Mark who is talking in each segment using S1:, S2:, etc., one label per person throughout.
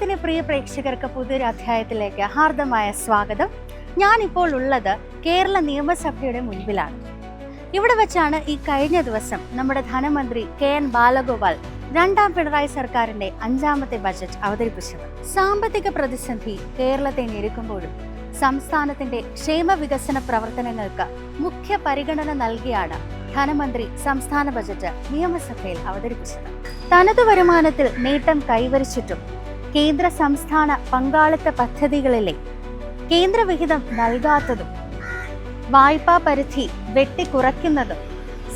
S1: നമസ്കാരം പ്രിയ പ്രേക്ഷകർക്ക് പുതിയൊരു അധ്യായത്തിലേക്ക് ഹാർദമായ സ്വാഗതം. ഞാനിപ്പോൾ ഉള്ളത് കേരള നിയമസഭയുടെ മുൻപിലാണ്. ഇവിടെ വെച്ചാണ് ഈ കഴിഞ്ഞ ദിവസം നമ്മുടെ ധനമന്ത്രി കെ എൻ ബാലഗോപാൽ രണ്ടാം പിണറായി സർക്കാരിന്റെ അഞ്ചാമത്തെ ബജറ്റ് അവതരിപ്പിച്ചത്. സാമ്പത്തിക പ്രതിസന്ധി കേരളത്തെ ഞെരുക്കുമ്പോഴും സംസ്ഥാനത്തിന്റെ ക്ഷേമ വികസന പ്രവർത്തനങ്ങൾക്ക് മുഖ്യ പരിഗണന നൽകിയാണ് ധനമന്ത്രി സംസ്ഥാന ബജറ്റ് നിയമസഭയിൽ അവതരിപ്പിച്ചത്. തനതു വരുമാനത്തിൽ നേട്ടം കൈവരിച്ചിട്ടും കേന്ദ്ര സംസ്ഥാന പങ്കാളിത്ത പദ്ധതികളിലെ കേന്ദ്രവിഹിതം നൽകാത്തതും വായ്പാ പരിധി വെട്ടിക്കുറയ്ക്കുന്നതും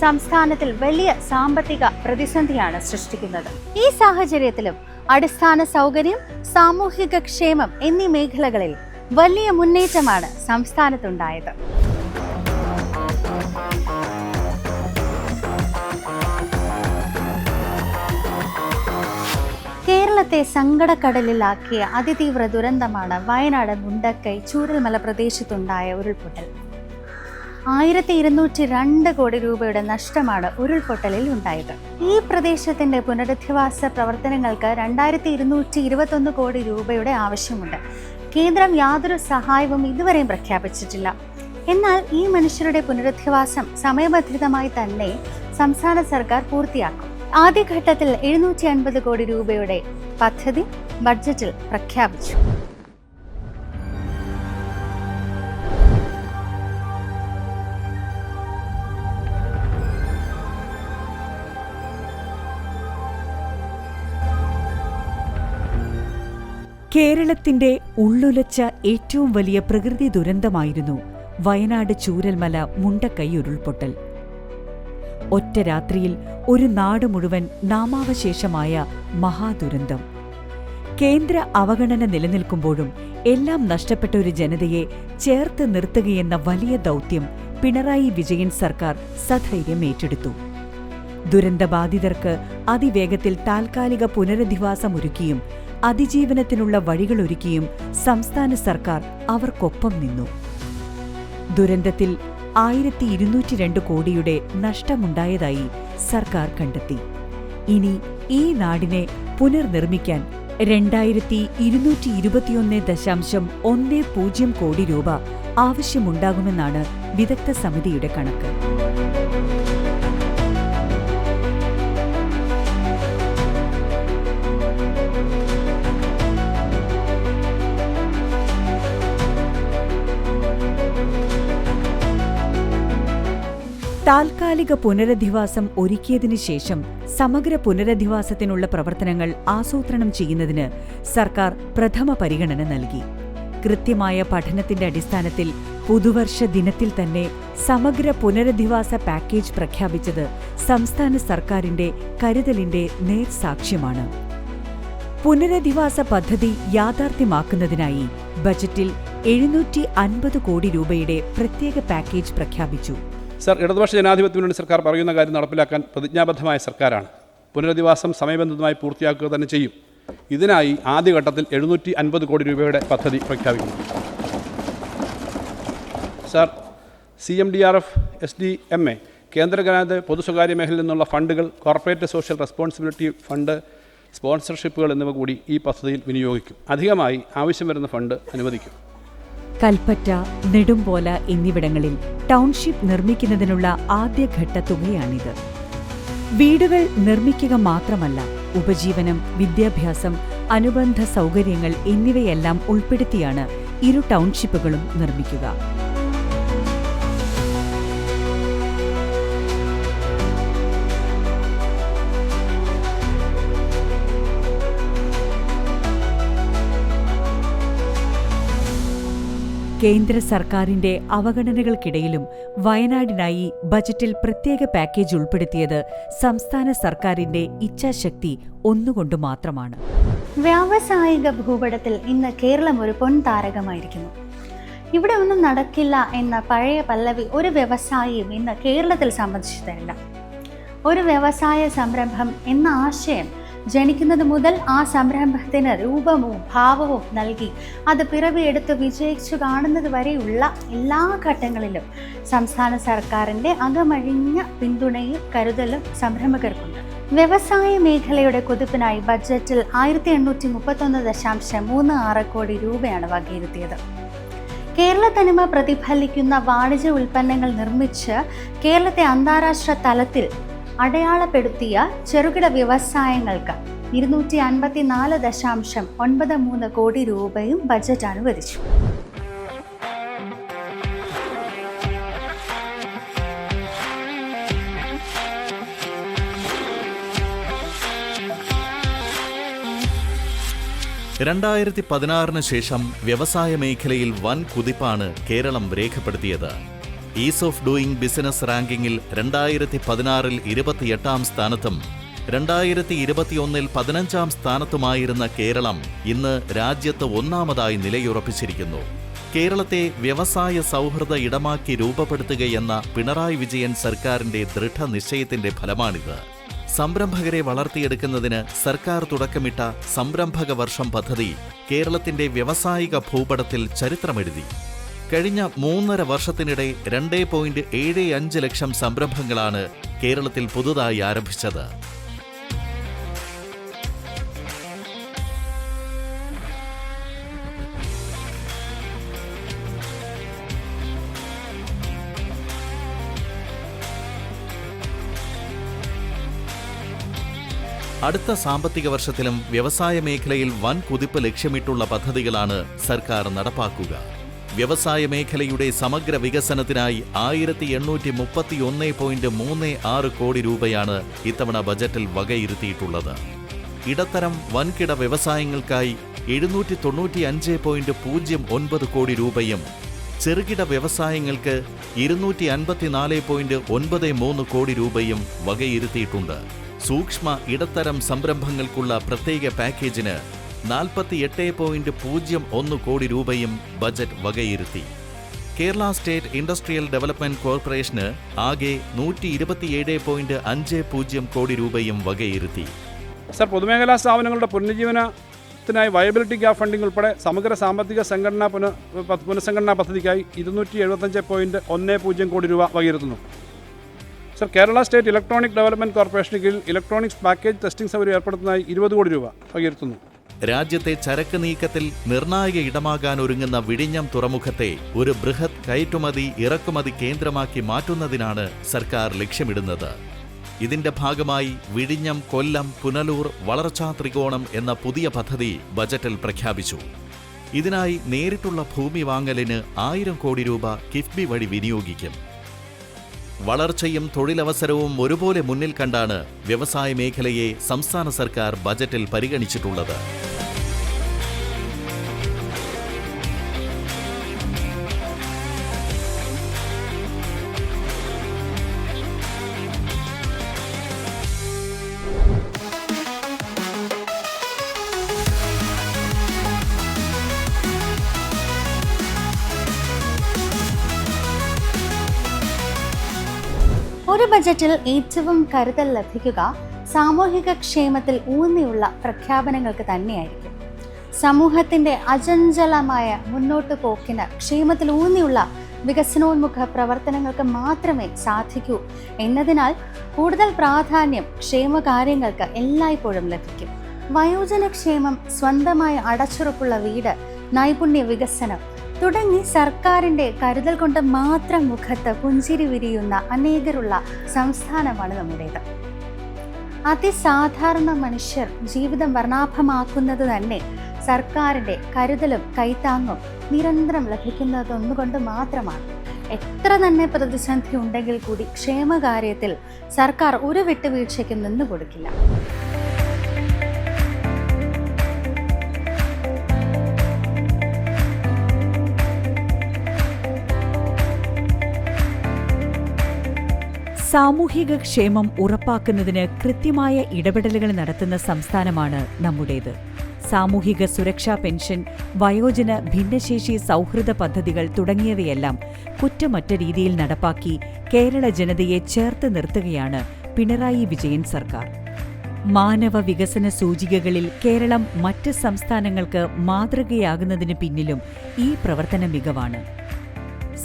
S1: സംസ്ഥാനത്തിൽ വലിയ സാമ്പത്തിക പ്രതിസന്ധിയാണ് സൃഷ്ടിക്കുന്നത്. ഈ സാഹചര്യത്തിലും അടിസ്ഥാന സൗകര്യം സാമൂഹിക ക്ഷേമം എന്നീ മേഖലകളിൽ വലിയ മുന്നേറ്റമാണ് സംസ്ഥാനത്തുണ്ടായത്. കേരളത്തെ സങ്കടക്കടലിലാക്കിയ അതിതീവ്ര ദുരന്തമാണ് വയനാട് മുണ്ടക്കൈ ചൂരൽമല പ്രദേശത്തുണ്ടായ ഉരുൾപൊട്ടൽ. ആയിരത്തി ഇരുന്നൂറ്റി രണ്ട് കോടി രൂപയുടെ നഷ്ടമാണ് ഉരുൾപൊട്ടലിൽ ഉണ്ടായത്. ഈ പ്രദേശത്തിന്റെ പുനരധിവാസ പ്രവർത്തനങ്ങൾക്ക് രണ്ടായിരത്തി ഇരുന്നൂറ്റി ഇരുപത്തൊന്ന് കോടി രൂപയുടെ ആവശ്യമുണ്ട്. കേന്ദ്രം യാതൊരു സഹായവും ഇതുവരെയും പ്രഖ്യാപിച്ചിട്ടില്ല. എന്നാൽ ഈ മനുഷ്യരുടെ പുനരധിവാസം സമയബന്ധിതമായി തന്നെ സംസ്ഥാന സർക്കാർ പൂർത്തിയാക്കും. ആദ്യഘട്ടത്തിൽ എഴുന്നൂറ്റി അൻപത് കോടി രൂപയുടെ പദ്ധതി ബഡ്ജറ്റിൽ പ്രഖ്യാപിച്ചു.
S2: കേരളത്തിന്റെ ഉള്ളുലച്ച ഏറ്റവും വലിയ പ്രകൃതി ദുരന്തമായിരുന്നു വയനാട് ചൂരൽമല മുണ്ടക്കൈ ഉരുൾപൊട്ടൽ. ഒറ്റ രാത്രിയിൽ ഒരു നാട് മുഴുവൻ നാമാവശേഷമായ മഹാദുരന്തം. കേന്ദ്ര അവഗണന നിലനിൽക്കുമ്പോഴും എല്ലാം നഷ്ടപ്പെട്ട ഒരു ജനതയെ ചേർത്ത് നിർത്തുകയെന്ന വലിയ ദൗത്യം പിണറായി വിജയൻ സർക്കാർ സധൈര്യം ഏറ്റെടുത്തു. ദുരന്തബാധിതർക്ക് അതിവേഗത്തിൽ താൽക്കാലിക പുനരധിവാസമൊരുക്കിയും അതിജീവനത്തിനുള്ള വഴികളൊരുക്കിയും സംസ്ഥാന സർക്കാർ അവർക്കൊപ്പം നിന്നു. ദുരന്തത്തിൽ ആയിരത്തി ഇരുന്നൂറ്റി രണ്ട് കോടിയുടെ നഷ്ടമുണ്ടായതായി സർക്കാർ കണ്ടെത്തി. ഇനി ഈ നാടിനെ പുനർനിർമ്മിക്കാൻ രണ്ടായിരത്തി ഇരുന്നൂറ്റി ഇരുപത്തിയൊന്ന് ദശാംശം ഒന്ന് പൂജ്യം കോടി രൂപ ആവശ്യമുണ്ടാകുമെന്നാണ് വിദഗ്ധ സമിതിയുടെ കണക്ക്. താൽക്കാലിക പുനരധിവാസം ഒരുക്കിയതിനു ശേഷം സമഗ്ര പുനരധിവാസത്തിനുള്ള പ്രവർത്തനങ്ങൾ ആസൂത്രണം ചെയ്യുന്നതിന് സർക്കാർ പ്രഥമ പരിഗണന നൽകി. കൃത്യമായ പഠനത്തിന്റെ അടിസ്ഥാനത്തിൽ പുതുവർഷ ദിനത്തിൽ തന്നെ സമഗ്ര പുനരധിവാസ പാക്കേജ് പ്രഖ്യാപിച്ചത് സംസ്ഥാന സർക്കാരിന്റെ കരുതലിന്റെ നേർസാക്ഷ്യമാണ്. പുനരധിവാസ പദ്ധതി യാഥാർത്ഥ്യമാക്കുന്നതിനായി ബജറ്റിൽ എഴുന്നൂറ്റി അൻപത് കോടി രൂപയുടെ പ്രത്യേക പാക്കേജ് പ്രഖ്യാപിച്ചു.
S3: സർ ഇടതുപക്ഷ ജനാധിപത്യ മുന്നണി സർക്കാർ പറയുന്ന കാര്യം നടപ്പിലാക്കാൻ പ്രതിജ്ഞാബദ്ധമായ സർക്കാരാണ്. പുനരധിവാസം സമയബന്ധിതമായി പൂർത്തിയാക്കുക തന്നെ ചെയ്യും. ഇതിനായി ആദ്യഘട്ടത്തിൽ എഴുന്നൂറ്റി അൻപത് കോടി രൂപയുടെ പദ്ധതി പ്രഖ്യാപിക്കുന്നു. Sir C M D R F S D M A കേന്ദ്ര ഗവൺമെന്റ് പൊതു സ്വകാര്യ മേഖലയിൽ നിന്നുള്ള ഫണ്ടുകൾ കോർപ്പറേറ്റ് സോഷ്യൽ റെസ്പോൺസിബിലിറ്റി ഫണ്ട് സ്പോൺസർഷിപ്പുകൾ എന്നിവ കൂടി ഈ പദ്ധതിയിൽ വിനിയോഗിക്കും. അധികമായി ആവശ്യം വരുന്ന ഫണ്ട് അനുവദിക്കും.
S2: കൽപ്പറ്റ നെടുമ്പോല എന്നിവിടങ്ങളിൽ ടൗൺഷിപ്പ് നിർമ്മിക്കുന്നതിനുള്ള ആദ്യഘട്ട തുകയാണിത് വീടുകൾ നിർമ്മിക്കുക മാത്രമല്ല ഉപജീവനം വിദ്യാഭ്യാസം അനുബന്ധ സൗകര്യങ്ങൾ എന്നിവയെല്ലാം ഉൾപ്പെടുത്തിയാണ് ഇരു ടൗൺഷിപ്പുകളും നിർമ്മിക്കുക. കേന്ദ്ര സർക്കാരിന്റെ അവഗണനകൾക്കിടയിലും വയനാടിനായി ബജറ്റിൽ പ്രത്യേക പാക്കേജ് ഉൾപ്പെടുത്തിയത് സംസ്ഥാന സർക്കാരിന്റെ ഇച്ഛാശക്തി ഒന്നുകൊണ്ട് മാത്രമാണ്.
S1: വ്യാവസായിക ഭൂപടത്തിൽ ഇന്ന് കേരളം ഒരു പൊൻതാരകമായിരിക്കുന്നു ഇവിടെ ഒന്നും നടക്കില്ല എന്ന പഴയ പല്ലവി ഒരു വ്യവസായിയും ഇന്ന് കേരളത്തിൽ സംബന്ധിച്ചു തരണ്ട ഒരു വ്യവസായ സംരംഭം എന്ന ആശയം ജനിക്കുന്നത് മുതൽ ആ സംരംഭത്തിന് രൂപവും ഭാവവും നൽകി. അത് പിറവിയെടുത്ത് വിജയിച്ചു കാണുന്നത് വരെയുള്ള എല്ലാ ഘട്ടങ്ങളിലും സംസ്ഥാന സർക്കാരിന്റെ അകമഴിഞ്ഞ പിന്തുണയും കരുതലും സംരംഭകർക്കുണ്ട്. വ്യവസായ മേഖലയുടെ കുതിപ്പിനായി ബഡ്ജറ്റിൽ ആയിരത്തി എണ്ണൂറ്റി മുപ്പത്തൊന്ന് ദശാംശം മൂന്ന് ആറ് കോടി രൂപയാണ് വകയിരുത്തിയത്. കേരള തനിമ പ്രതിഫലിക്കുന്ന വാണിജ്യ ഉൽപ്പന്നങ്ങൾ നിർമ്മിച്ച് കേരളത്തെ അന്താരാഷ്ട്ര തലത്തിൽ അടയാളപ്പെടുത്തിയ ചെറുകിട വ്യവസായങ്ങൾക്ക് ഇരുന്നൂറ്റി അൻപത്തിനാല് ദശാംശം ഒൻപത് മൂന്ന് കോടി രൂപയും ബജറ്റ് അനുവദിച്ചു
S4: രണ്ടായിരത്തി പതിനാറിന് ശേഷം വ്യവസായ മേഖലയിൽ വൻ കുതിപ്പാണ് കേരളം രേഖപ്പെടുത്തിയത്. ഈസ് ഓഫ് ഡൂയിങ് ബിസിനസ് റാങ്കിങ്ങിൽ രണ്ടായിരത്തി പതിനാറിൽ ഇരുപത്തിയെട്ടാം സ്ഥാനത്തും രണ്ടായിരത്തി ഇരുപത്തിയൊന്നിൽ പതിനഞ്ചാം സ്ഥാനത്തുമായിരുന്ന കേരളം ഇന്ന് രാജ്യത്ത് ഒന്നാമതായി നിലയുറപ്പിച്ചിരിക്കുന്നു. കേരളത്തെ വ്യവസായ സൗഹൃദ ഇടമാക്കി രൂപപ്പെടുത്തുകയെന്ന പിണറായി വിജയൻ സർക്കാരിന്റെ ദൃഢനിശ്ചയത്തിന്റെ ഫലമാണിത്. സംരംഭകരെ വളർത്തിയെടുക്കുന്നതിന് സർക്കാർ തുടക്കമിട്ട സംരംഭക വർഷം പദ്ധതി കേരളത്തിന്റെ വ്യവസായിക ഭൂപടത്തിൽ ചരിത്രമെഴുതി. കഴിഞ്ഞ മൂന്നര വർഷത്തിനിടെ രണ്ടേ പോയിന്റ് ഏഴ് അഞ്ച് ലക്ഷം സംരംഭങ്ങളാണ് കേരളത്തിൽ പുതുതായി ആരംഭിച്ചത്. അടുത്ത സാമ്പത്തിക വർഷത്തിലും വ്യവസായ മേഖലയിൽ വൻ കുതിപ്പ് ലക്ഷ്യമിട്ടുള്ള പദ്ധതികളാണ് സർക്കാർ നടപ്പാക്കുക. വ്യവസായ മേഖലയുടെ സമഗ്ര വികസനത്തിനായി ആയിരത്തി എണ്ണൂറ്റി മുപ്പത്തി ഒന്ന് പോയിന്റ് മൂന്ന് ആറ് കോടി രൂപയാണ് ഇത്തവണ ബജറ്റിൽ വകയിരുത്തിയിട്ടുള്ളത്. ഇടത്തരം വൻകിട വ്യവസായങ്ങൾക്കായി എഴുന്നൂറ്റി തൊണ്ണൂറ്റി അഞ്ച് പോയിന്റ് പൂജ്യം ഒൻപത് കോടി രൂപയും ചെറുകിട വ്യവസായങ്ങൾക്ക് ഇരുന്നൂറ്റി അൻപത്തിനാല് പോയിന്റ് ഒൻപത് മൂന്ന് കോടി രൂപയും വകയിരുത്തിയിട്ടുണ്ട്. സൂക്ഷ്മ ഇടത്തരം സംരംഭങ്ങൾക്കുള്ള പ്രത്യേക പാക്കേജിന് നാൽപ്പത്തിയെട്ട് പോയിന്റ് പൂജ്യം ഒന്ന് കോടി രൂപയും ബജറ്റ് വകയിരുത്തി. കേരള സ്റ്റേറ്റ് ഇൻഡസ്ട്രിയൽ ഡെവലപ്മെന്റ് കോർപ്പറേഷന് ആകെ നൂറ്റി ഇരുപത്തിയേഴ് പോയിന്റ് അഞ്ച് പൂജ്യം കോടി രൂപയും വകയിരുത്തി.
S3: സർ പൊതുമേഖലാ സ്ഥാപനങ്ങളുടെ പുനരുജ്ജീവനത്തിനായി വയബിലിറ്റി ഗ്യാപ് ഫണ്ടിംഗ് ഉൾപ്പെടെ സമഗ്ര സാമ്പത്തിക സംഘടനാ പുന പുനഃസംഘടനാ പദ്ധതിക്കായി ഇരുന്നൂറ്റി എഴുപത്തഞ്ച് പോയിന്റ് ഒന്ന് പൂജ്യം കോടി രൂപ വകയിരുത്തുന്നു. Sir Kerala state electronic development corporation കീഴിൽ ഇലക്ട്രോണിക്സ് പാക്കേജ് ടെസ്റ്റിംഗ് സൗകര്യം ഏർപ്പെടുത്തുന്നതായി ഇരുപത് കോടി രൂപ വകയിരുത്തുന്നു.
S4: രാജ്യത്തെ ചരക്ക് നീക്കത്തിൽ നിർണായക ഇടമാകാൻ ഒരുങ്ങുന്ന വിഴിഞ്ഞം തുറമുഖത്തെ ഒരു ബൃഹത് കയറ്റുമതി ഇറക്കുമതി കേന്ദ്രമാക്കി മാറ്റുന്നതിനാണ് സർക്കാർ ലക്ഷ്യമിടുന്നത്. ഇതിന്റെ ഭാഗമായി വിഴിഞ്ഞം കൊല്ലം പുനലൂർ വളർച്ചാ ത്രികോണം എന്ന പുതിയ പദ്ധതി ബജറ്റിൽ പ്രഖ്യാപിച്ചു. ഇതിനായി നേരിട്ടുള്ള ഭൂമി വാങ്ങലിന് ആയിരം കോടി രൂപ കിഫ്ബി വഴി വിനിയോഗിക്കും. വളർച്ചയും തൊഴിലവസരവും ഒരുപോലെ മുന്നിൽ കണ്ടാണ് വ്യവസായ മേഖലയെ സംസ്ഥാന സർക്കാർ ബജറ്റിൽ പരിഗണിച്ചിട്ടുള്ളത്.
S1: ഒരു ബജറ്റിൽ ഏറ്റവും കരുതൽ ലഭിക്കുക സാമൂഹിക ക്ഷേമത്തിൽ ഊന്നിയുള്ള പ്രഖ്യാപനങ്ങൾക്ക് തന്നെയായിരിക്കും. സമൂഹത്തിന്റെ അചഞ്ചലമായ മുന്നോട്ട് പോക്കിന് ക്ഷേമത്തിൽ ഊന്നിയുള്ള വികസനോന്മുഖ പ്രവർത്തനങ്ങൾക്ക് മാത്രമേ സാധിക്കൂ എന്നതിനാൽ കൂടുതൽ പ്രാധാന്യം ക്ഷേമകാര്യങ്ങൾക്ക് എല്ലായ്പ്പോഴും ലഭിക്കും. വയോജനക്ഷേമം സ്വന്തമായി അടച്ചുറപ്പുള്ള വീട് നൈപുണ്യ വികസനം തുടങ്ങി സർക്കാരിന്റെ കരുതൽ കൊണ്ട് മാത്രം മുഖത്ത് പുഞ്ചിരി വിരിയുന്ന അനേകരുള്ള സംസ്ഥാനമാണ് നമ്മുടേത്. അതിസാധാരണ മനുഷ്യർ ജീവിതം വർണാഭമാക്കുന്നത് തന്നെ സർക്കാരിന്റെ കരുതലും കൈത്താങ്ങും നിരന്തരം ലഭിക്കുന്നത് ഒന്നുകൊണ്ട് മാത്രമാണ്. എത്ര തന്നെ പ്രതിസന്ധി ഉണ്ടെങ്കിൽ കൂടി ക്ഷേമകാര്യത്തിൽ സർക്കാർ ഒരു വിട്ടുവീഴ്ചയ്ക്കും നിന്നു കൊടുക്കില്ല
S2: സാമൂഹിക ക്ഷേമം ഉറപ്പാക്കുന്നതിന് കൃത്യമായ ഇടപെടലുകൾ നടത്തുന്ന സംസ്ഥാനമാണ് നമ്മുടേത്. സാമൂഹിക സുരക്ഷാ പെൻഷൻ വയോജന ഭിന്നശേഷി സൗഹൃദ പദ്ധതികൾ തുടങ്ങിയവയെല്ലാം കുറ്റമറ്റ രീതിയിൽ നടപ്പാക്കി കേരള ജനതയെ ചേർത്ത് നിർത്തുകയാണ് പിണറായി വിജയൻ സർക്കാർ. മാനവ വികസന സൂചികകളിൽ കേരളം മറ്റ് സംസ്ഥാനങ്ങൾക്ക് മാതൃകയാകുന്നതിന് പിന്നിലും ഈ പ്രവർത്തന മികവാണ്.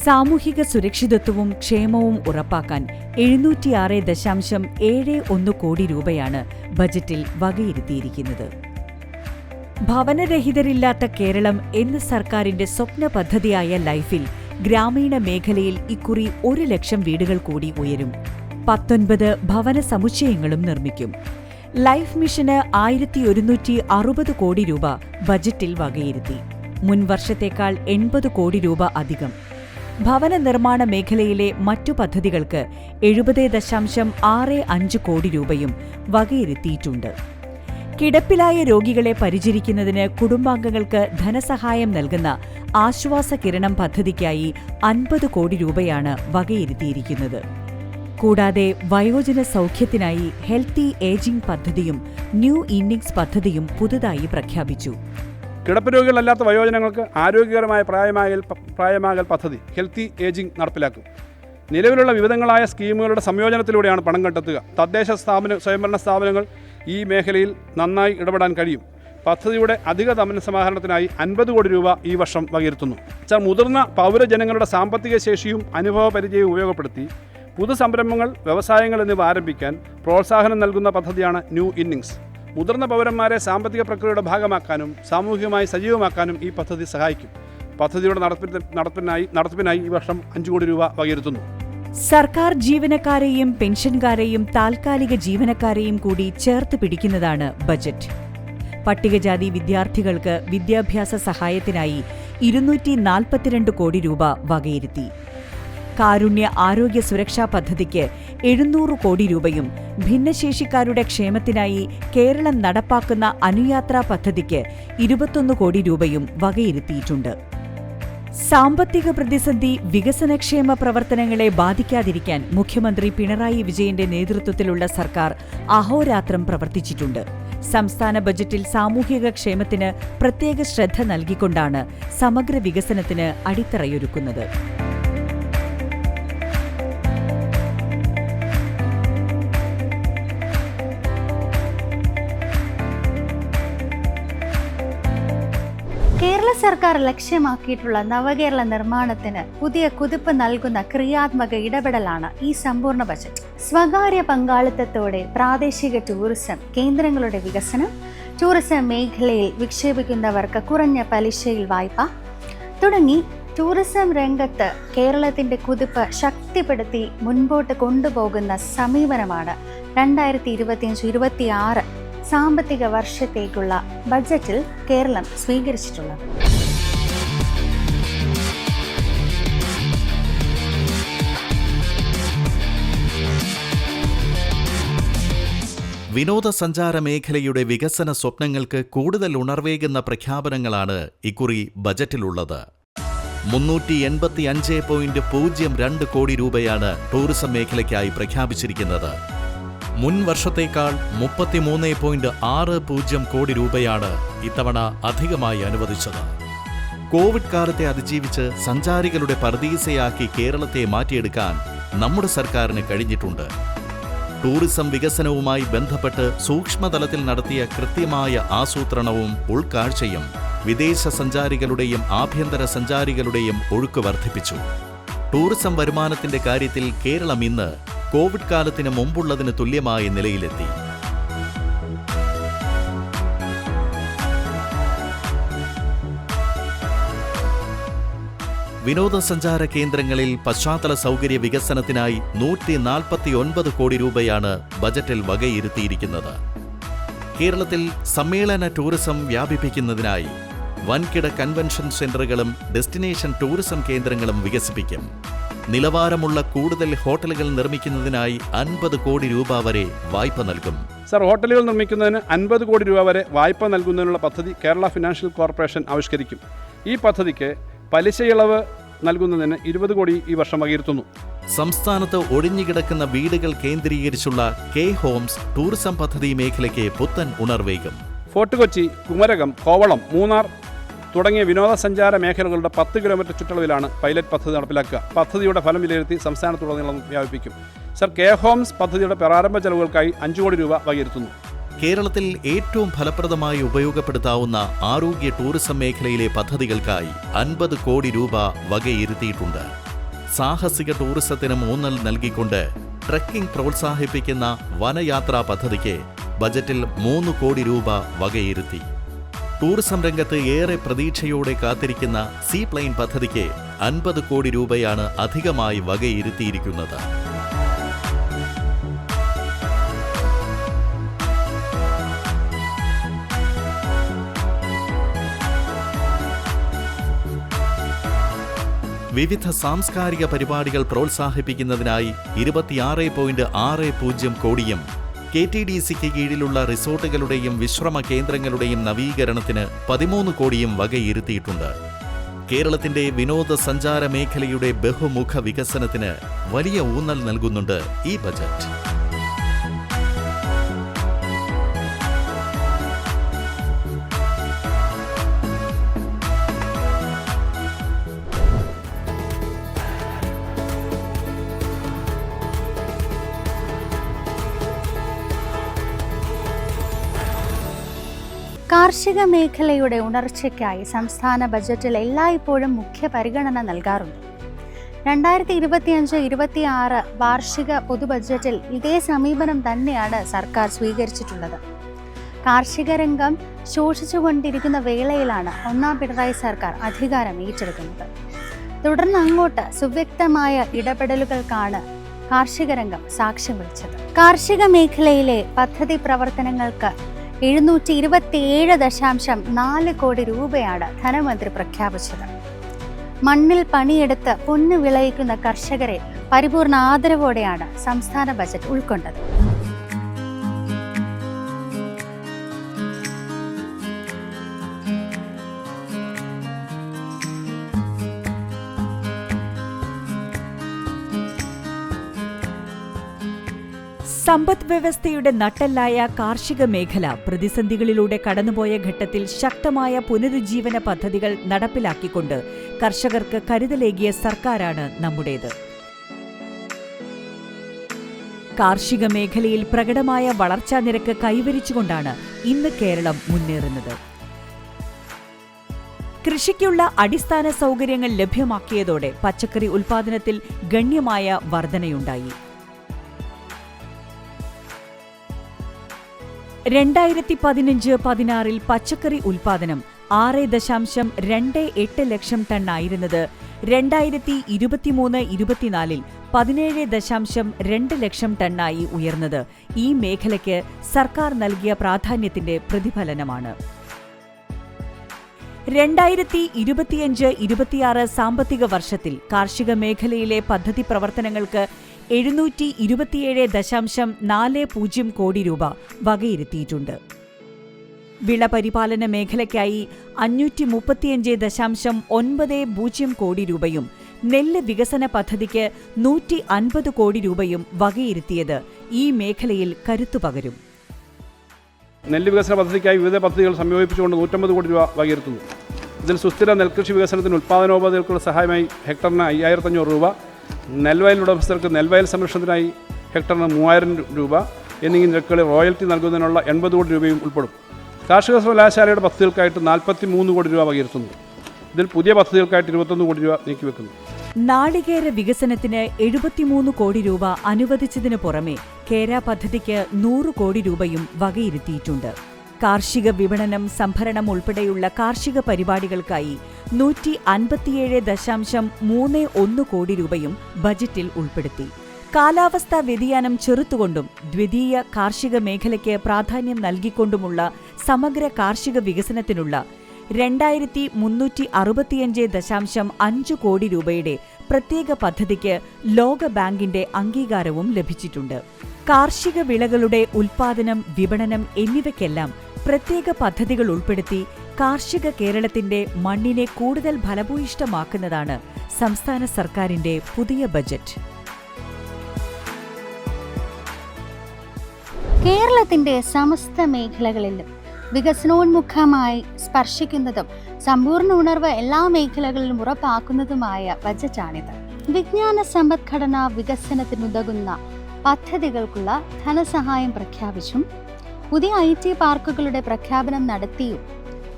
S2: സാമൂഹിക സുരക്ഷിതത്വവും ക്ഷേമവും ഉറപ്പാക്കാൻ എഴുന്നൂറ്റിയാറ് ദശാംശം ഏഴ് ഒന്ന് കോടി രൂപയാണ് ബജറ്റിൽ വകയിരുത്തിയിരിക്കുന്നത്. ഭവനരഹിതരില്ലാത്ത കേരളം എന്ന സർക്കാരിന്റെ സ്വപ്ന പദ്ധതിയായ ലൈഫിൽ ഗ്രാമീണ മേഖലയിൽ ഇക്കുറി ഒരു ലക്ഷം വീടുകൾ കൂടി ഉയരും. പത്തൊൻപത് ഭവന സമുച്ചയങ്ങളും നിർമ്മിക്കും. ലൈഫ് മിഷന് ആയിരത്തി ഒരുന്നൂറ്റി അറുപത് കോടി രൂപ ബജറ്റിൽ വകയിരുത്തി. മുൻവർഷത്തേക്കാൾ എൺപത് കോടി രൂപ അധികം. ഭവന നിർമ്മാണ മേഖലയിലെ മറ്റു പദ്ധതികൾക്ക് എഴുപത് ദശാംശം ആറ് അഞ്ച് കോടി രൂപയും വകയിരുത്തിയിട്ടുണ്ട്. കിടപ്പിലായ രോഗികളെ പരിചരിക്കുന്നതിന് കുടുംബാംഗങ്ങൾക്ക് ധനസഹായം നൽകുന്ന ആശ്വാസ കിരണം പദ്ധതിക്കായി അൻപത് കോടി രൂപയാണ് വകയിരുത്തിയിരിക്കുന്നത്. കൂടാതെ വയോജന സൗഖ്യത്തിനായി ഹെൽത്തി ഏജിംഗ് പദ്ധതിയും ന്യൂ ഇന്നിംഗ്സ് പദ്ധതിയും പുതുതായി പ്രഖ്യാപിച്ചു.
S3: കിടപ്പ് രോഗികളല്ലാത്ത വയോജനങ്ങൾക്ക് ആരോഗ്യകരമായ പ്രായമാകൽ പ്രായമാകൽ പദ്ധതി ഹെൽത്തി ഏജിംഗ് നടപ്പിലാക്കും. നിലവിലുള്ള വിവിധങ്ങളായ സ്കീമുകളുടെ സംയോജനത്തിലൂടെയാണ് പണം കണ്ടെത്തുക. തദ്ദേശ സ്ഥാപന സ്വയംഭരണ സ്ഥാപനങ്ങൾ ഈ മേഖലയിൽ നന്നായി ഇടപെടാൻ കഴിയും. പദ്ധതിയുടെ അധിക സമാഹരണത്തിനായി അൻപത് കോടി രൂപ ഈ വർഷം വകയിരുത്തുന്നു. എന്നുവെച്ചാൽ മുതിർന്ന പൗരജനങ്ങളുടെ സാമ്പത്തിക ശേഷിയും അനുഭവ പരിചയവും ഉപയോഗപ്പെടുത്തി പുതു സംരംഭങ്ങൾ വ്യവസായങ്ങൾ എന്നിവ ആരംഭിക്കാൻ പ്രോത്സാഹനം നൽകുന്ന പദ്ധതിയാണ് ന്യൂ ഇന്നിങ്സ് മുതിർന്ന പൗരന്മാരെ സാമ്പത്തിക പ്രക്രിയയുടെ ഭാഗമാക്കാനും സാമൂഹികമായി സജീവമാക്കാനും ഈ പദ്ധതി സഹായിക്കും. പദ്ധതിയുടെ നടപ്പിന് നടപ്പിനായി നടത്തിപ്പിനായി ഈ വർഷം അഞ്ചു കോടി രൂപ വകയിരുത്തുന്നു.
S2: സർക്കാർ ജീവനക്കാരെയും പെൻഷൻകാരെയും താൽക്കാലിക ജീവനക്കാരെയും കൂടി ചേർത്ത് പിടിക്കുന്നതാണ് ബജറ്റ്. പട്ടികജാതി വിദ്യാർത്ഥികൾക്ക് വിദ്യാഭ്യാസ സഹായത്തിനായി ഇരുന്നൂറ്റി നാൽപ്പത്തിരണ്ട് കോടി രൂപ വകയിരുത്തി. കാരുണ്യ ആരോഗ്യ സുരക്ഷാ പദ്ധതിക്ക് എഴുന്നൂറ് കോടി രൂപയും ഭിന്നശേഷിക്കാരുടെ ക്ഷേമത്തിനായി കേരളം നടപ്പാക്കുന്ന അനുയാത്രാ പദ്ധതിക്ക് ഇരുപത്തൊന്ന് കോടി രൂപയും വകയിരുത്തിയിട്ടുണ്ട്. സാമ്പത്തിക പ്രതിസന്ധി വികസനക്ഷേമ പ്രവർത്തനങ്ങളെ ബാധിക്കാതിരിക്കാൻ മുഖ്യമന്ത്രി പിണറായി വിജയന്റെ നേതൃത്വത്തിലുള്ള സർക്കാർ അഹോരാത്രം പ്രവർത്തിച്ചിട്ടുണ്ട്. സംസ്ഥാന ബജറ്റിൽ സാമൂഹിക ക്ഷേമത്തിന് പ്രത്യേക ശ്രദ്ധ നൽകിക്കൊണ്ടാണ് സമഗ്ര വികസനത്തിന് അടിത്തറയൊരുക്കുന്നത്.
S1: സർക്കാർ ലക്ഷ്യമാക്കിയിട്ടുള്ള നവകേരള നിർമ്മാണത്തിന് പുതിയ കുതിപ്പ് നൽകുന്ന ക്രിയാത്മക ഇടപെടലാണ് ഈ സമ്പൂർണ ബജറ്റ് സ്വകാര്യ പങ്കാളിത്തത്തോടെ പ്രാദേശിക ടൂറിസം കേന്ദ്രങ്ങളുടെ വികസനം ടൂറിസം മേഖലയിൽ വിക്ഷേപിക്കുന്നവർക്ക് കുറഞ്ഞ പലിശയിൽ വായ്പ തുടങ്ങി ടൂറിസം രംഗത്ത് കേരളത്തിന്റെ കുതിപ്പ് ശക്തിപ്പെടുത്തി മുൻപോട്ട് കൊണ്ടുപോകുന്ന സമീപനമാണ് രണ്ടായിരത്തി ഇരുപത്തിയഞ്ച് ഇരുപത്തിയാറ് സാമ്പത്തിക വർഷത്തേക്കുള്ള ബജറ്റിൽ കേരളം സ്വീകരിച്ചിട്ടുള്ളത്.
S4: വിനോദസഞ്ചാര മേഖലയുടെ വികസന സ്വപ്നങ്ങൾക്ക് കൂടുതൽ ഉണർവേകുന്ന പ്രഖ്യാപനങ്ങളാണ് ഇക്കുറി ബജറ്റിലുള്ളത്. മുന്നൂറ്റി എൺപത്തി അഞ്ച് പോയിന്റ് പൂജ്യം രണ്ട് കോടി രൂപയാണ് ടൂറിസം മേഖലയ്ക്കായി പ്രഖ്യാപിച്ചിരിക്കുന്നത്. മുൻ വർഷത്തേക്കാൾ മുപ്പത്തിമൂന്ന് പോയിന്റ് ആറ് പൂജ്യം കോടി രൂപയാണ് ഇത്തവണ അധികമായി അനുവദിച്ചത്. കോവിഡ് കാലത്തെ അതിജീവിച്ച് സഞ്ചാരികളുടെ പർദീസയാക്കി കേരളത്തെ മാറ്റിയെടുക്കാൻ നമ്മുടെ സർക്കാരിന് കഴിഞ്ഞിട്ടുണ്ട്. ടൂറിസം വികസനവുമായി ബന്ധപ്പെട്ട് സൂക്ഷ്മതലത്തിൽ നടത്തിയ കൃത്യമായ ആസൂത്രണവും ഉൾക്കാഴ്ചയും വിദേശ സഞ്ചാരികളുടെയും ആഭ്യന്തര സഞ്ചാരികളുടെയും ഒഴുക്ക് വർദ്ധിപ്പിച്ചു. ടൂറിസം വരുമാനത്തിന്റെ കാര്യത്തിൽ കേരളം ഇന്ന് കോവിഡ് കാലത്തിന് മുമ്പുള്ളതിന് തുല്യമായ നിലയിലെത്തി. വിനോദസഞ്ചാര കേന്ദ്രങ്ങളിൽ പശ്ചാത്തല സൗകര്യ വികസനത്തിനായി നൂറ്റി നാൽപ്പത്തി ഒൻപത് കോടി രൂപയാണ് ബജറ്റിൽ വകയിരുത്തിയിരിക്കുന്നത്. കേരളത്തിൽ സമ്മേളന ടൂറിസം വ്യാപിപ്പിക്കുന്നതിനായി വൻകിട കൺവെൻഷൻ സെന്ററുകളും ഡെസ്റ്റിനേഷൻ ടൂറിസം കേന്ദ്രങ്ങളും വികസിപ്പിക്കും. നിലവാരമുള്ള കൂടുതൽ ഹോട്ടലുകൾ നിർമ്മിക്കുന്നതിനായി അൻപത് കോടി രൂപ വരെ വായ്പ നൽകും.
S3: സർ ഹോട്ടലുകൾ നിർമ്മിക്കുന്നതിന് അൻപത് കോടി രൂപ വരെ വായ്പ നൽകുന്നതിനുള്ള പദ്ധതി കേരള ഫിനാൻഷ്യൽ കോർപ്പറേഷൻ ആവിഷ്കരിക്കും. ഈ പദ്ധതിക്ക് പലിശ ഇളവ് നൽകുന്നതിന് ഇരുപത് കോടി ഈ വർഷം വകയിരുത്തുന്നു.
S4: സംസ്ഥാനത്ത് ഒഴിഞ്ഞുകിടക്കുന്ന വീടുകൾ കേന്ദ്രീകരിച്ചുള്ള കെ ഹോംസ് ടൂറിസം പദ്ധതി മേഖലയ്ക്ക് പുത്തൻ ഉണർവേകും
S3: ഫോർട്ട് കൊച്ചി കുമരകം കോവളം മൂന്നാർ തുടങ്ങിയ വിനോദസഞ്ചാര മേഖലകളുടെ പത്ത് കിലോമീറ്റർ ചുറ്റളവിലാണ് പൈലറ്റ് പദ്ധതി നടപ്പിലാക്കുക. പദ്ധതിയുടെ ഫലം വിലയിരുത്തി സംസ്ഥാനത്തുടനീളം വ്യാപിപ്പിക്കും. സർ കെ ഹോംസ് പദ്ധതിയുടെ പ്രാരംഭ ചെലവുകൾക്കായി അഞ്ചു കോടി രൂപ വകയിരുത്തുന്നു.
S4: കേരളത്തിൽ ഏറ്റവും ഫലപ്രദമായി ഉപയോഗപ്പെടുത്താവുന്ന ആരോഗ്യ ടൂറിസം മേഖലയിലെ പദ്ധതികൾക്കായി അൻപത് കോടി രൂപ വകയിരുത്തിയിട്ടുണ്ട്. സാഹസിക ടൂറിസത്തിന് ഊന്നൽ നൽകിക്കൊണ്ട് ട്രക്കിംഗ് പ്രോത്സാഹിപ്പിക്കുന്ന വനയാത്രാ പദ്ധതിക്ക് ബജറ്റിൽ മൂന്ന് കോടി രൂപ വകയിരുത്തി. ടൂറിസം രംഗത്ത് ഏറെ പ്രതീക്ഷയോടെ കാത്തിരിക്കുന്ന സീ പ്ലെയിൻ പദ്ധതിക്ക് അൻപത് കോടി രൂപയാണ് അധികമായി വകയിരുത്തിയിരിക്കുന്നത്. വിവിധ സാംസ്കാരിക പരിപാടികൾ പ്രോത്സാഹിപ്പിക്കുന്നതിനായി ഇരുപത്തിയാറ് പോയിന്റ് ആറ് പൂജ്യം കോടിയും കെ ടി ഡി സിക്ക് കീഴിലുള്ള റിസോർട്ടുകളുടെയും വിശ്രമ കേന്ദ്രങ്ങളുടെയും നവീകരണത്തിന് പതിമൂന്ന് കോടിയും വകയിരുത്തിയിട്ടുണ്ട്. കേരളത്തിന്റെ വിനോദസഞ്ചാര മേഖലയുടെ ബഹുമുഖ വികസനത്തിന് വലിയ ഊന്നൽ നൽകുന്നുണ്ട് ഈ ബജറ്റ്.
S1: കാർഷിക മേഖലയുടെ ഉണർച്ചയ്ക്കായി സംസ്ഥാന ബജറ്റിൽ എല്ലായ്പ്പോഴും മുഖ്യ പരിഗണന നൽകാറുണ്ട്. രണ്ടായിരത്തി ഇരുപത്തിയഞ്ച് ഇരുപത്തിയാറ് വാർഷിക പൊതു ബജറ്റിൽ ഇതേ സമീപനം തന്നെയാണ് സർക്കാർ സ്വീകരിച്ചിട്ടുള്ളത്. കാർഷിക രംഗം ശോഷിച്ചുകൊണ്ടിരിക്കുന്ന വേളയിലാണ് ഒന്നാം പിണറായി സർക്കാർ അധികാരം ഏറ്റെടുക്കുന്നത്. തുടർന്ന് അങ്ങോട്ട് സുവ്യക്തമായ ഇടപെടലുകൾക്കാണ് കാർഷിക രംഗം സാക്ഷ്യം വഹിച്ചത്. കാർഷിക മേഖലയിലെ പദ്ധതി പ്രവർത്തനങ്ങൾക്ക് എഴുന്നൂറ്റി ഇരുപത്തിയേഴ് ദശാംശം നാല് കോടി രൂപയാണ് ധനമന്ത്രി പ്രഖ്യാപിച്ചത്. മണ്ണിൽ പണിയെടുത്ത് പൊന്നു വിളയിക്കുന്ന കർഷകരെ പരിപൂർണ ആദരവോടെയാണ് സംസ്ഥാന ബജറ്റ് ഉൾക്കൊണ്ടത്.
S2: സമ്പദ് വ്യവസ്ഥയുടെ നട്ടെല്ലായ കാർഷിക മേഖല പ്രതിസന്ധികളിലൂടെ കടന്നുപോയ ഘട്ടത്തിൽ ശക്തമായ പുനരുജ്ജീവന പദ്ധതികൾ നടപ്പിലാക്കിക്കൊണ്ട് കർഷകർക്ക് കരുതലേകിയ സർക്കാരാണ് നമ്മുടേത്. കാർഷിക മേഖലയിൽ പ്രകടമായ വളർച്ചാ നിരക്ക് കൈവരിച്ചുകൊണ്ടാണ് ഇന്ന് കേരളം മുന്നേറുന്നത്. കൃഷിക്കുള്ള അടിസ്ഥാന സൗകര്യങ്ങൾ ലഭ്യമാക്കിയതോടെ പച്ചക്കറി ഉൽപാദനത്തിൽ ഗണ്യമായ വർധനയുണ്ടായി. രണ്ടായിരത്തി പതിനഞ്ച് പതിനാറിൽ പച്ചക്കറി ഉൽപാദനം ആറ് ദശാംശം രണ്ട് എട്ട് ലക്ഷം ടണ്ണായിരുന്നത് രണ്ടായിരത്തി ഇരുപത്തിമൂന്ന് ഇരുപത്തിനാലിൽ പതിനേഴ് ദശാംശം രണ്ട് ലക്ഷം ടണ്ണായി ഉയർന്നത്. ഈ മേഖലയ്ക്ക് സർക്കാർ നൽകിയ പ്രാധാന്യത്തിന്റെ പ്രതിഫലനമാണ്. രണ്ടായിരത്തി ഇരുപത്തിയഞ്ച് ഇരുപത്തിയാറ് സാമ്പത്തിക വർഷത്തിൽ കാർഷിക മേഖലയിലെ പദ്ധതി പ്രവർത്തനങ്ങൾക്ക് എഴുന്നൂറ്റി ഇരുപത്തിയേഴ് ദശാംശം നാല് പൂജ്യം കോടി രൂപ വകയിരുത്തിയിട്ടുണ്ട്. വിളപരിപാലന മേഖലയ്ക്കായി അഞ്ഞൂറ്റി മുപ്പത്തിയഞ്ച് ദശാംശം ഒൻപത് പൂജ്യം കോടി രൂപയും നെല്ല് വികസന പദ്ധതിക്ക് നൂറ്റി അൻപത് കോടി രൂപയും വകയിരുത്തിയത് ഈ മേഖലയിൽ കരുത്തുപകരും
S3: നെല്ല് വികസന പദ്ധതിക്കായി വിവിധ പദ്ധതികൾ സംയോജിപ്പിച്ചുകൊണ്ട് നൂറ്റമ്പത് കോടി രൂപ വകയിരുത്തുന്നു. ഇതിൽ സുസ്ഥിര നെൽകൃഷി വികസനത്തിന് ഉൽപ്പാദനോപാധികൾക്കുള്ള സഹായമായി ഹെക്ടറിന് അയ്യായിരത്തഞ്ഞൂറ് രൂപ നെൽവയൽ ഉടമസ്ഥർക്ക് നെൽവയൽ സംരക്ഷണത്തിനായി ഹെക്ടറിന് മൂവായിരം രൂപ എന്നീ നിരക്കുകളിൽ റോയൽറ്റി നൽകുന്നതിനുള്ള എൺപത് കോടി രൂപയും ഉൾപ്പെടും. കാർഷിക സർവകലാശാലയുടെ പദ്ധതികൾക്കായിട്ട് നാൽപ്പത്തി മൂന്ന് കോടി രൂപ വകയിരുത്തുന്നു. ഇതിൽ പുതിയ പദ്ധതികൾക്കായിട്ട് ഇരുപത്തൊന്ന് കോടി രൂപ നീക്കിവെക്കുന്നു
S2: നാളികേര വികസനത്തിന് എഴുപത്തിമൂന്ന് കോടി രൂപ അനുവദിച്ചതിനു പുറമെ കേര പദ്ധതിക്ക് നൂറ് കോടി രൂപയും വകയിരുത്തിയിട്ടുണ്ട്. കാർഷിക വിപണനം സംഭരണം ഉൾപ്പെടെയുള്ള കാർഷിക പരിപാടികൾക്കായി നൂറ്റി അൻപത്തിയേഴ് ദശാംശം മൂന്ന് ഒന്ന് കോടി രൂപയും ബജറ്റിൽ ഉൾപ്പെടുത്തി. കാലാവസ്ഥാ വ്യതിയാനം ചെറുത്തുകൊണ്ടും ദ്വിതീയ കാർഷിക മേഖലയ്ക്ക് പ്രാധാന്യം നൽകിക്കൊണ്ടുമുള്ള സമഗ്ര കാർഷിക വികസനത്തിനുള്ള രണ്ടായിരത്തി മുന്നൂറ്റി അറുപത്തിയഞ്ച് ദശാംശം അഞ്ച് കോടി രൂപയുടെ പ്രത്യേക പദ്ധതിക്ക് ലോക ബാങ്കിന്റെ അംഗീകാരവും ലഭിച്ചിട്ടുണ്ട്. കാർഷിക വിളകളുടെ ഉൽപാദനം വിപണനം എന്നിവയ്ക്കെല്ലാം പ്രത്യേക പദ്ധതികൾ ഉൾപ്പെടുത്തി കാർഷിക കേരളത്തിന്റെ മണ്ണിനെ കൂടുതൽ ഫലഭൂയിഷ്ടമാക്കുന്നതാണ് സംസ്ഥാന സർക്കാരിന്റെ പുതിയ ബജറ്റ്.
S1: കേരളത്തിന്റെ സമസ്ത മേഖലകളിലും വികസനോന്മുഖമായി സ്പർശിക്കുന്നതും സമ്പൂർണ ഉണർവ് എല്ലാ മേഖലകളിലും ഉറപ്പാക്കുന്നതുമായ ബജറ്റാണിത്. വിജ്ഞാന സമ്പദ്ഘടന വികസനത്തിനുതകുന്ന പദ്ധതികൾക്കുള്ള ധനസഹായം പ്രഖ്യാപിച്ചും പുതിയ ഐ ടി പാർക്കുകളുടെ പ്രഖ്യാപനം നടത്തിയും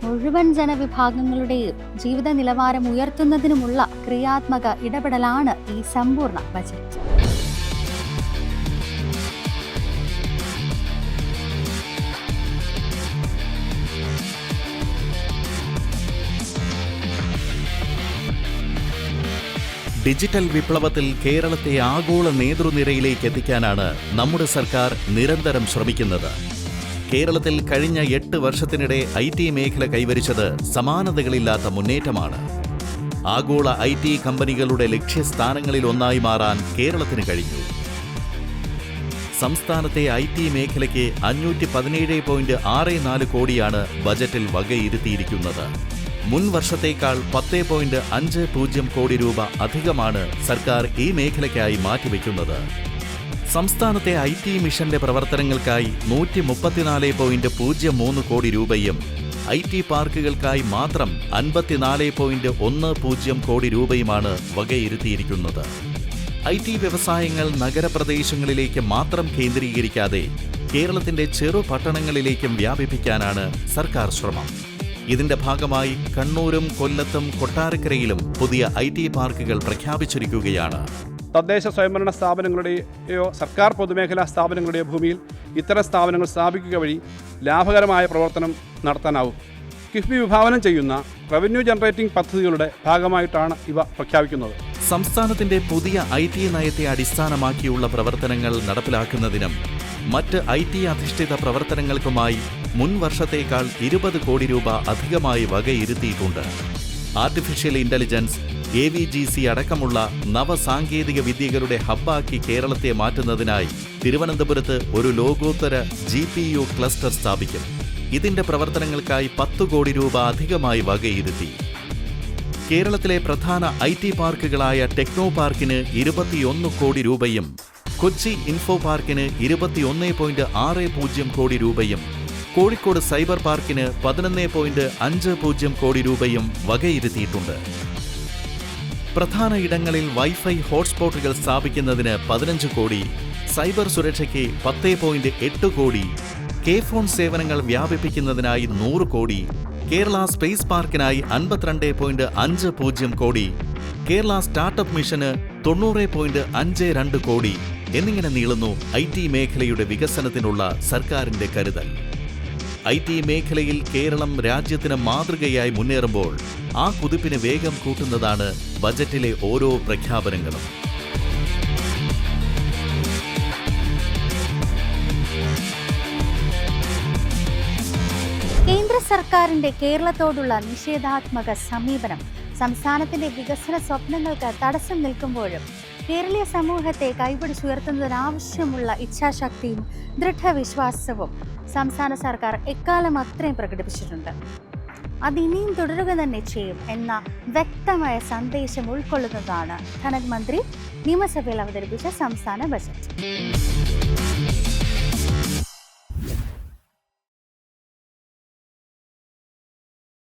S1: മുഴുവൻ ജനവിഭാഗങ്ങളുടെയും ജീവിത നിലവാരം ഉയർത്തുന്നതിനുമുള്ള ക്രിയാത്മക ഇടപെടലാണ് ഈ സമ്പൂർണ ബജറ്റ്.
S4: ഡിജിറ്റൽ വിപ്ലവത്തിൽ കേരളത്തെ ആഗോള നേതൃനിരയിലേക്ക് എത്തിക്കാനാണ് നമ്മുടെ സർക്കാർ നിരന്തരം ശ്രമിക്കുന്നത്. കേരളത്തിൽ കഴിഞ്ഞ എട്ട് വർഷത്തിനിടെ ഐ ടി മേഖല കൈവരിച്ചത് സമാനതകളില്ലാത്ത മുന്നേറ്റമാണ്. ആഗോള ഐ ടി കമ്പനികളുടെ ലക്ഷ്യസ്ഥാനങ്ങളിൽ ഒന്നായി മാറാൻ കേരളത്തിന് കഴിഞ്ഞു. സംസ്ഥാനത്തെ ഐ ടി മേഖലയ്ക്ക് അഞ്ഞൂറ്റി പതിനേഴ് പോയിന്റ് ആറ് നാല് കോടിയാണ് ബജറ്റിൽ വകയിരുത്തിയിരിക്കുന്നത്. മുൻ വർഷത്തേക്കാൾ പത്ത് പോയിന്റ് അഞ്ച് പൂജ്യം കോടി രൂപ അധികമാണ് സർക്കാർ ഈ മേഖലയ്ക്കായി മാറ്റിവെക്കുന്നത്. സംസ്ഥാനത്തെ ഐ ടി മിഷന്റെ പ്രവർത്തനങ്ങൾക്കായി നൂറ്റി മുപ്പത്തിനാല് പോയിന്റ് പൂജ്യം മൂന്ന് കോടി രൂപയും ഐ ടി പാർക്കുകൾക്കായി മാത്രം അൻപത്തിനാല് പോയിന്റ് ഒന്ന് പൂജ്യം കോടി രൂപയുമാണ് വകയിരുത്തിയിരിക്കുന്നത്. ഐ ടി വ്യവസായങ്ങൾ നഗരപ്രദേശങ്ങളിലേക്ക് മാത്രം കേന്ദ്രീകരിക്കാതെ കേരളത്തിന്റെ ചെറു പട്ടണങ്ങളിലേക്കും വ്യാപിപ്പിക്കാനാണ് സർക്കാർ ശ്രമം. ഇതിന്റെ ഭാഗമായി കണ്ണൂരും കൊല്ലത്തും കൊട്ടാരക്കരയിലും പുതിയ ഐ ടി പാർക്കുകൾ പ്രഖ്യാപിച്ചിരിക്കുകയാണ്.
S3: തദ്ദേശ സ്വയംഭരണ സ്ഥാപനങ്ങളുടെയോ സർക്കാർ പൊതുമേഖലാ സ്ഥാപനങ്ങളുടെയോ ഭൂമിയിൽ ഇത്തരം സ്ഥാപനങ്ങൾ സ്ഥാപിക്കുക വഴി ലാഭകരമായ പ്രവർത്തനം നടത്താനാവും. കിഫ്ബി വിഭാവനം ചെയ്യുന്ന റവന്യൂ ജനറേറ്റിംഗ് പദ്ധതികളുടെ ഭാഗമായിട്ടാണ് ഇവ പ്രഖ്യാപിക്കുന്നത്.
S4: സംസ്ഥാനത്തിന്റെ പുതിയ ഐ ടി നയത്തെ അടിസ്ഥാനമാക്കിയുള്ള പ്രവർത്തനങ്ങൾ നടപ്പിലാക്കുന്നതിനും മറ്റ് ഐ ടി അധിഷ്ഠിത പ്രവർത്തനങ്ങൾക്കുമായി മുൻ വർഷത്തേക്കാൾ ഇരുപത് കോടി രൂപ അധികമായി വകയിരുത്തിയിട്ടുണ്ട്. Artificial intelligence A V G C അടക്കമുള്ള നവസാങ്കേതിക വിദ്യകളുടെ ഹബ്ബാക്കി കേരളത്തെ മാറ്റുന്നതിനായി തിരുവനന്തപുരത്ത് ഒരു ലോകോത്തര ജി പി യു ക്ലസ്റ്റർ സ്ഥാപിക്കും. ഇതിന്റെ പ്രവർത്തനങ്ങൾക്കായി പത്തു കോടി രൂപ അധികമായി വകയിരുത്തി. കേരളത്തിലെ പ്രധാന ഐ ടി പാർക്കുകളായ ടെക്നോ പാർക്കിന് ഇരുപത്തിയൊന്ന് കോടി രൂപയും കൊച്ചി ഇൻഫോ പാർക്കിന് ഇരുപത്തിയൊന്ന് പോയിന്റ് ആറ് പൂജ്യം കോടി രൂപയും കോഴിക്കോട് സൈബർ പാർക്കിന് പതിനൊന്ന് പോയിന്റ് അഞ്ച് പൂജ്യം കോടി രൂപയും വകയിരുത്തിയിട്ടുണ്ട്. പ്രധാന ഇടങ്ങളിൽ വൈഫൈ ഹോട്ട്സ്പോട്ടുകൾ സ്ഥാപിക്കുന്നതിന് പതിനഞ്ച് കോടി സൈബർ സുരക്ഷയ്ക്ക് പത്ത് പോയിന്റ് എട്ട് കോടി കെ ഫോൺ സേവനങ്ങൾ വ്യാപിപ്പിക്കുന്നതിനായി നൂറ് കോടി കേരള സ്പേസ് പാർക്കിനായി അൻപത്തിരണ്ട് പോയിന്റ് അഞ്ച് പൂജ്യം കോടി കേരള സ്റ്റാർട്ടപ്പ് മിഷന് തൊണ്ണൂറ് പോയിന്റ് അഞ്ച് രണ്ട് കോടി എന്നിങ്ങനെ നീളുന്നു ഐ ടി മേഖലയുടെ വികസനത്തിനുള്ള സർക്കാരിന്റെ കരുതൽ. ഐ ടി മേഖലയിൽ കേരളം രാജ്യത്തിന് മാതൃകയായി മുന്നേറുമ്പോൾ ആ കുതിപ്പിന് വേഗം കൂട്ടുന്നതാണ് ബജറ്റിലെ ഓരോ പ്രഖ്യാപനങ്ങളും.
S1: കേന്ദ്ര സർക്കാരിന്റെ കേരളത്തോടുള്ള നിഷേധാത്മക സമീപനം സംസ്ഥാനത്തിന്റെ വികസന സ്വപ്നങ്ങൾക്ക് തടസ്സം നിൽക്കുമ്പോഴും കേരളീയ സമൂഹത്തെ കൈപിടിച്ചുയർത്തുന്നതിനാവശ്യമുള്ള ഇച്ഛാശക്തിയും ദൃഢവിശ്വാസവും സംസ്ഥാന സർക്കാർ എക്കാലം അത്രയും പ്രകടിപ്പിച്ചിട്ടുണ്ട്. അതിനിയും തുടരുക തന്നെ ചെയ്യും എന്ന വ്യക്തമായ സന്ദേശം ഉൾക്കൊള്ളുന്നതാണ് ധനമന്ത്രി നിയമസഭയിൽ അവതരിപ്പിച്ച സംസ്ഥാന ബജറ്റ്.